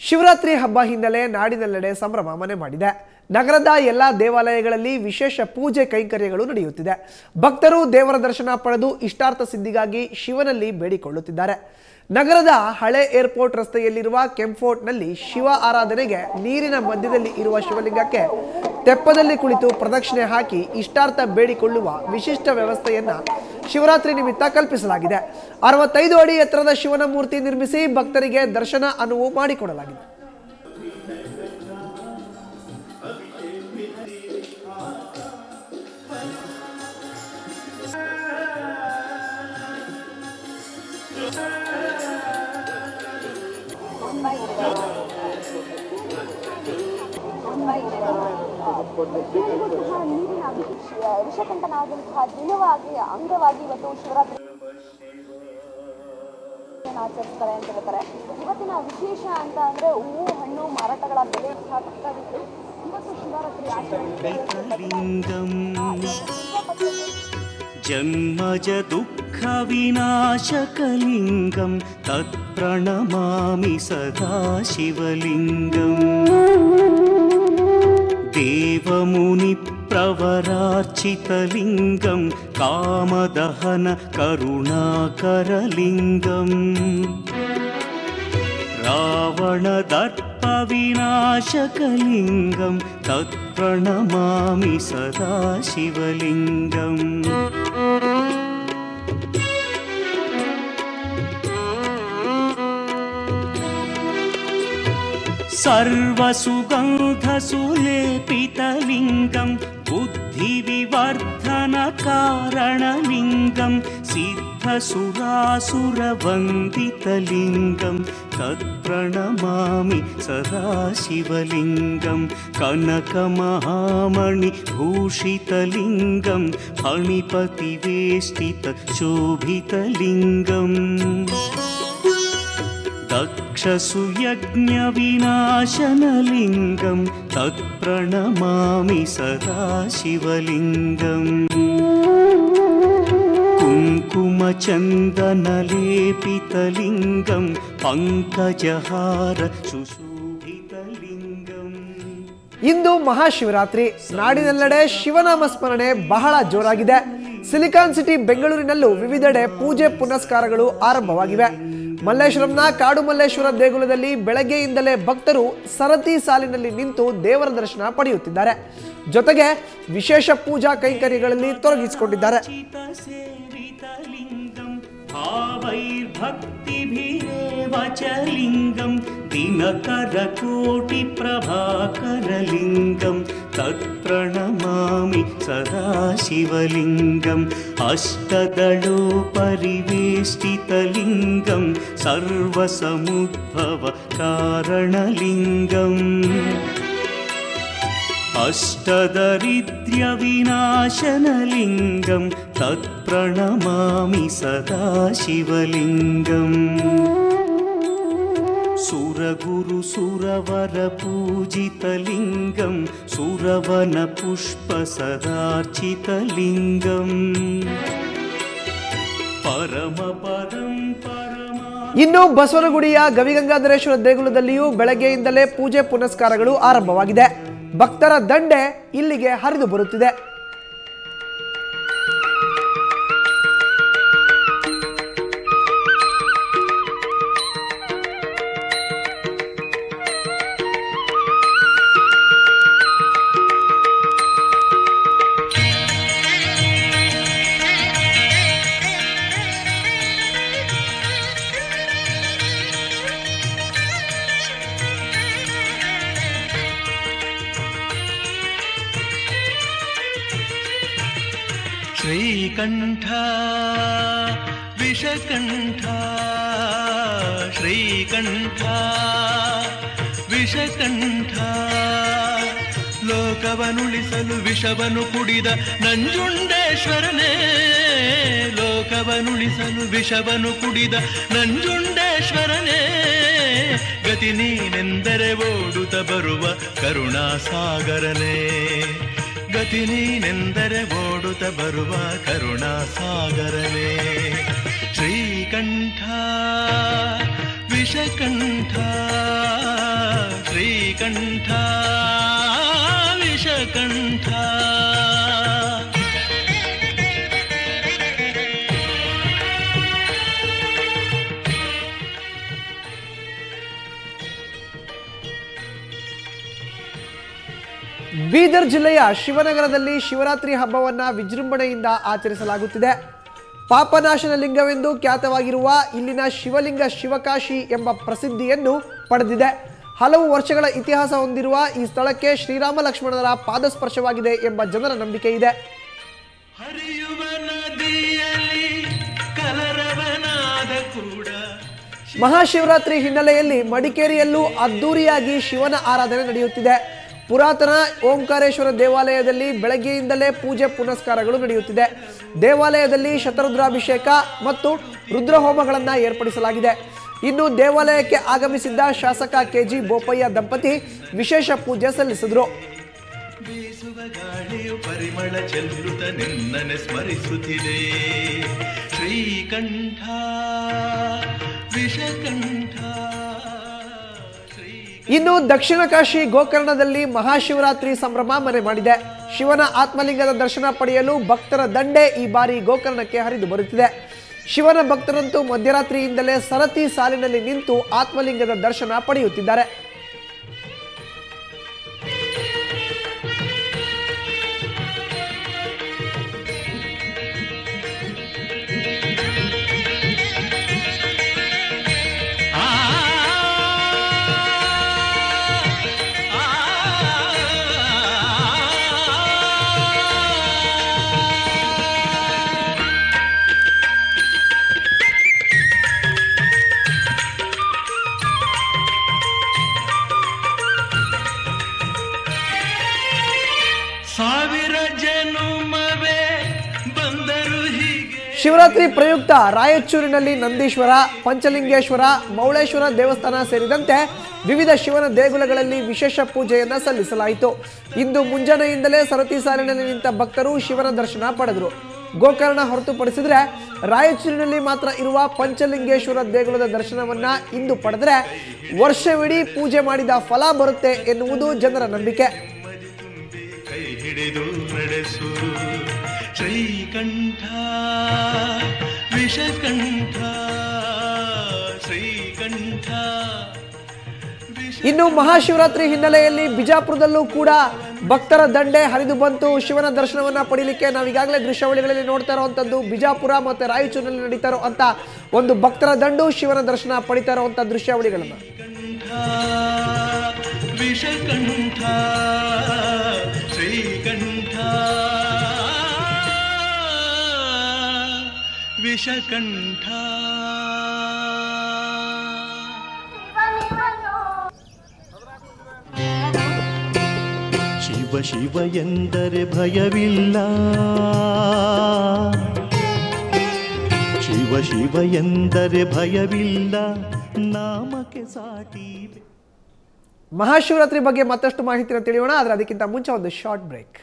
ಶಿವರಾತ್ರಿ ಹಬ್ಬ ಹಿನ್ನೆಲೆ ನಾಡಿನೆಲ್ಲೆಡೆ ಸಂಭ್ರಮ ಮನೆ ಮಾಡಿದೆ. ನಗರದ ಎಲ್ಲ ದೇವಾಲಯಗಳಲ್ಲಿ ವಿಶೇಷ ಪೂಜೆ ಕೈಂಕರ್ಯಗಳು ನಡೆಯುತ್ತಿದೆ. ಭಕ್ತರು ದೇವರ ದರ್ಶನ ಪಡೆದು ಇಷ್ಟಾರ್ಥ ಸಿದ್ಧಿಗಾಗಿ ಶಿವನಲ್ಲಿ ಬೇಡಿಕೊಳ್ಳುತ್ತಿದ್ದಾರೆ. ನಗರದ ಹಳೆ ಏರ್ಪೋರ್ಟ್ ರಸ್ತೆಯಲ್ಲಿರುವ ಕೆಂಫೋರ್ಟ್ನಲ್ಲಿ ಶಿವ ಆರಾಧನೆಗೆ ನೀರಿನ ಮಧ್ಯದಲ್ಲಿ ಇರುವ ಶಿವಲಿಂಗಕ್ಕೆ ತೆಪ್ಪದಲ್ಲಿ ಕುಳಿತು ಪ್ರದಕ್ಷಿಣೆ ಹಾಕಿ ಇಷ್ಟಾರ್ಥ ಬೇಡಿಕೊಳ್ಳುವ ವಿಶಿಷ್ಟ ವ್ಯವಸ್ಥೆಯನ್ನ ಶಿವರಾತ್ರಿ ನಿಮಿತ್ತ ಕಲ್ಪಿಸಲಾಗಿದೆ. ಅರವತ್ತೈದು ಅಡಿ ಎತ್ತರದ ಶಿವನ ಮೂರ್ತಿ ನಿರ್ಮಿಸಿ ಭಕ್ತರಿಗೆ ದರ್ಶನ ಅನುವು ಮಾಡಿಕೊಡಲಾಗಿದೆ. ನೀರಿನ ವಿಷಕಂಠನಾದಂತಹ ದಿನವಾಗಿ ಅಂಗವಾಗಿ ಇವತ್ತು ಶಿವರಾತ್ರಿ ಆಚರಿಸ್ತಾರೆ ಅಂತ ಹೇಳ್ತಾರೆ ಇವತ್ತಿನ ವಿಶೇಷ ಅಂತ ಅಂದ್ರೆ ಹೂವು ಹಣ್ಣು ಮಾರಾಟಗಳ ಬೆಲೆ ತಕ್ಕವಿತ್ತು ಇವತ್ತು ಶಿವರಾತ್ರಿ ಆಚರಣೆ ಜನ್ಮಜ दुःखविनाशकलिङ्गं तत्प्रणमामि सदा शिवलिङ्गम्। देवमुनिप्रवरार्चितलिङ्गं कामदहन करुणाकरलिङ्गम्। रावणदर्पविनाशकलिङ्गं तत्प्रणमामि सदा शिवलिङ्गम् सर्वसुगन्धसुलेपितलिङ्गं बुद्धिविवर्धनकारणलिङ्गं सिद्धसुरासुरवन्दितलिङ्गं तत्प्रणमामि सदा शिवलिङ्गं कनकमहामणिभूषितलिङ्गं फणिपतिवेष्टितशोभितलिङ्गम् दक्षसुयज्ञविनाशनलिङ्गं तत्प्रणमामि सदा शिवलिङ्गम् कुङ्कुमचन्दनलेपितलिङ्गं पङ्कजहार सुशोभितलिङ्गम् ಇಂದು ಮಹಾಶಿವರಾತ್ರಿ ನಾಡಿನೆಲ್ಲೆಡೆ ಶಿವನಾಮ ಸ್ಮರಣೆ ಬಹಳ ಜೋರಾಗಿದೆ ಸಿಲಿಕಾನ್ ಸಿಟಿ ಬೆಂಗಳೂರಿನಲ್ಲೂ ವಿವಿಧೆಡೆ ಪೂಜೆ ಪುನಸ್ಕಾರಗಳು ಆರಂಭವಾಗಿವೆ. ಮಲ್ಲೇಶ್ವರಂನ ಕಾಡು ಮಲ್ಲೇಶ್ವರ ದೇಗುಲದಲ್ಲಿ ಬೆಳಗ್ಗೆಯಿಂದಲೇ ಭಕ್ತರು ಸರತಿ ಸಾಲಿನಲ್ಲಿ ನಿಂತು ದೇವರ ದರ್ಶನ ಪಡೆಯುತ್ತಿದ್ದಾರೆ. ಜೊತೆಗೆ ವಿಶೇಷ ಪೂಜಾ ಕೈಂಕರ್ಯಗಳಲ್ಲಿ ತೊಡಗಿಸಿಕೊಂಡಿದ್ದಾರೆ. ದಿನಕರ ಕೋಟಿ ಪ್ರಭಾಕರಲಿಂಗಂ तत्प्रणमामि सदा शिवलिङ्गम् अष्टदलोपरिवेष्टितलिङ्गं सर्वसमुद्भवकारणलिङ्गम् अष्टदरिद्र्यविनाशनलिङ्गं तत्प्रणमामि सदा शिवलिङ्गम् सुरगुरुसुरवरपूजितलिङ्गं सुरवनपुष्पसदार्चितलिङ्गम् परमपदं परमा ಇನ್ನು ಬಸವನಗುಡಿಯ ಗವಿಗಂಗಾಧರೇಶ್ವರ ದೇಗುಲದಲ್ಲಿಯೂ ಬೆಳಗ್ಗೆಯಿಂದಲೇ ಪೂಜೆ ಪುನಸ್ಕಾರಗಳು ಆರಂಭವಾಗಿದೆ ಭಕ್ತರ ದಂಡೆ ಇಲ್ಲಿಗೆ ಹರಿದು ಬರುತ್ತಿದೆ ಶ್ರೀಕಂಠ, ವಿಷಕಂಠ ಶ್ರೀಕಂಠ, ವಿಷಕಂಠ. ಲೋಕವನುಳಿಸಲು ವಿಷವನು ಕುಡಿದ ನಂಜುಂಡೇಶ್ವರನೇ, ಲೋಕವನುಳಿಸಲು ವಿಷವನು ಕುಡಿದ ನಂಜುಂಡೇಶ್ವರನೇ. ಗತಿ ನೀನೆಂದರೆ ಓಡುತ್ತ ಬರುವ ಕರುಣಾಸಾಗರನೇ, ಗತಿ ನೀನೆಂದರೆ ಓ ತರುತ ಬರುವ ಕರುಣಾ ಸಾಗರವೇ ಶ್ರೀಕಂಠ ವಿಷಕಂಠ ಶ್ರೀಕಂಠ. ಬೀದರ್ ಜಿಲ್ಲೆಯ ಶಿವನಗರದಲ್ಲಿ ಶಿವರಾತ್ರಿ ಹಬ್ಬವನ್ನ ವಿಜೃಂಭಣೆಯಿಂದ ಆಚರಿಸಲಾಗುತ್ತಿದೆ. ಪಾಪನಾಶನ ಲಿಂಗವೆಂದು ಖ್ಯಾತವಾಗಿರುವ ಇಲ್ಲಿನ ಶಿವಲಿಂಗ ಶಿವಕಾಶಿ ಎಂಬ ಪ್ರಸಿದ್ಧಿಯನ್ನು ಪಡೆದಿದೆ. ಹಲವು ವರ್ಷಗಳ ಇತಿಹಾಸ ಹೊಂದಿರುವ ಈ ಸ್ಥಳಕ್ಕೆ ಶ್ರೀರಾಮ ಲಕ್ಷ್ಮಣರ ಪಾದಸ್ಪರ್ಶವಾಗಿದೆ ಎಂಬ ಜನರ ನಂಬಿಕೆ ಇದೆ. ಮಹಾಶಿವರಾತ್ರಿ ಹಿನ್ನೆಲೆಯಲ್ಲಿ ಮಡಿಕೇರಿಯಲ್ಲೂ ಅದ್ದೂರಿಯಾಗಿ ಶಿವನ ಆರಾಧನೆ ನಡೆಯುತ್ತಿದೆ. ಪುರಾತನ ಓಂಕಾರೇಶ್ವರ ದೇವಾಲಯದಲ್ಲಿ ಬೆಳಗ್ಗೆಯಿಂದಲೇ ಪೂಜೆ ಪುನಸ್ಕಾರಗಳು ನಡೆಯುತ್ತಿದೆ. ದೇವಾಲಯದಲ್ಲಿ ಶತರುದ್ರಾಭಿಷೇಕ ಮತ್ತು ರುದ್ರಹೋಮಗಳನ್ನು ಏರ್ಪಡಿಸಲಾಗಿದೆ. ಇನ್ನು ದೇವಾಲಯಕ್ಕೆ ಆಗಮಿಸಿದ್ದ ಶಾಸಕ ಕೆಜಿ ಬೋಪಯ್ಯ ದಂಪತಿ ವಿಶೇಷ ಪೂಜೆ ಸಲ್ಲಿಸಿದರು. ಪರಿಮಳ ಚಂದ್ರುತ ನಿನ್ನನೆ ಸ್ಮರಿಸುತ್ತಿದೆ. ಇನ್ನು ದಕ್ಷಿಣ ಕಾಶಿ ಗೋಕರ್ಣದಲ್ಲಿ ಮಹಾಶಿವರಾತ್ರಿ ಸಂಭ್ರಮ ಮನೆ ಮಾಡಿದೆ. ಶಿವನ ಆತ್ಮಲಿಂಗದ ದರ್ಶನ ಪಡೆಯಲು ಭಕ್ತರ ದಂಡೆ ಈ ಬಾರಿ ಗೋಕರ್ಣಕ್ಕೆ ಹರಿದು ಬರುತ್ತಿದೆ. ಶಿವನ ಭಕ್ತರಂತೂ ಮಧ್ಯರಾತ್ರಿಯಿಂದಲೇ ಸರತಿ ಸಾಲಿನಲ್ಲಿ ನಿಂತು ಆತ್ಮಲಿಂಗದ ದರ್ಶನ ಪಡೆಯುತ್ತಿದ್ದಾರೆ. ಸಾವಿರ ಜನುಮವೇ ಶಿವರಾತ್ರಿ ಪ್ರಯುಕ್ತ ರಾಯಚೂರಿನಲ್ಲಿ ನಂದೀಶ್ವರ, ಪಂಚಲಿಂಗೇಶ್ವರ, ಮೌಳೇಶ್ವರ ದೇವಸ್ಥಾನ ಸೇರಿದಂತೆ ವಿವಿಧ ಶಿವನ ದೇಗುಲಗಳಲ್ಲಿ ವಿಶೇಷ ಪೂಜೆಯನ್ನು ಸಲ್ಲಿಸಲಾಯಿತು. ಇಂದು ಮುಂಜಾನೆಯಿಂದಲೇ ಸರತಿ ಸಾಲಿನಲ್ಲಿ ನಿಂತ ಭಕ್ತರು ಶಿವನ ದರ್ಶನ ಪಡೆದರು. ಗೋಕರ್ಣ ಹೊರತುಪಡಿಸಿದರೆ ರಾಯಚೂರಿನಲ್ಲಿ ಮಾತ್ರ ಇರುವ ಪಂಚಲಿಂಗೇಶ್ವರ ದೇಗುಲದ ದರ್ಶನವನ್ನ ಇಂದು ಪಡೆದರೆ ವರ್ಷವಿಡೀ ಪೂಜೆ ಮಾಡಿದ ಫಲ ಬರುತ್ತೆ ಎನ್ನುವುದು ಜನರ ನಂಬಿಕೆ. ಹಿಡಿದು ನಡೆಸು. ಶ್ರೀಕಂಠ ವಿಷಕಂಠ ಶ್ರೀಕಂಠ ಇನ್ನು ಮಹಾಶಿವರಾತ್ರಿ ಹಿನ್ನೆಲೆಯಲ್ಲಿ ಬಿಜಾಪುರದಲ್ಲೂ ಕೂಡ ಭಕ್ತರ ದಂಡೆ ಹರಿದು ಬಂತು. ಶಿವನ ದರ್ಶನವನ್ನ ಪಡೀಲಿಕ್ಕೆ ನಾವು ಈಗಾಗಲೇ ದೃಶ್ಯಾವಳಿಗಳಲ್ಲಿ ನೋಡ್ತಾ ಇರುವಂಥದ್ದು ಬಿಜಾಪುರ ಮತ್ತೆ ರಾಯಚೂರಿನಲ್ಲಿ ನಡೀತಾ ಇರುವಂತ ಒಂದು ಭಕ್ತರ ದಂಡು ಶಿವನ ದರ್ಶನ ಪಡಿತಾ ಇರುವಂತ ದೃಶ್ಯಾವಳಿಗಳನ್ನ. ವಿಷಕಂಠ. ಶಿವ ಶಿವ ಎಂದರೆ ಭಯವಿಲ್ಲ. ಶಿವ ಶಿವ ಎಂದರೆ ಭಯವಿಲ್ಲ. ನಾಮಕ್ಕೆ ಸಾಟಿ. ಮಹಾಶಿವರಾತ್ರಿ ಬಗ್ಗೆ ಮತ್ತಷ್ಟು ಮಾಹಿತಿನ ತಿಳಿಯೋಣ, ಆದರೆ ಅದಕ್ಕಿಂತ ಮುಂಚೆ ಒಂದು ಶಾರ್ಟ್ ಬ್ರೇಕ್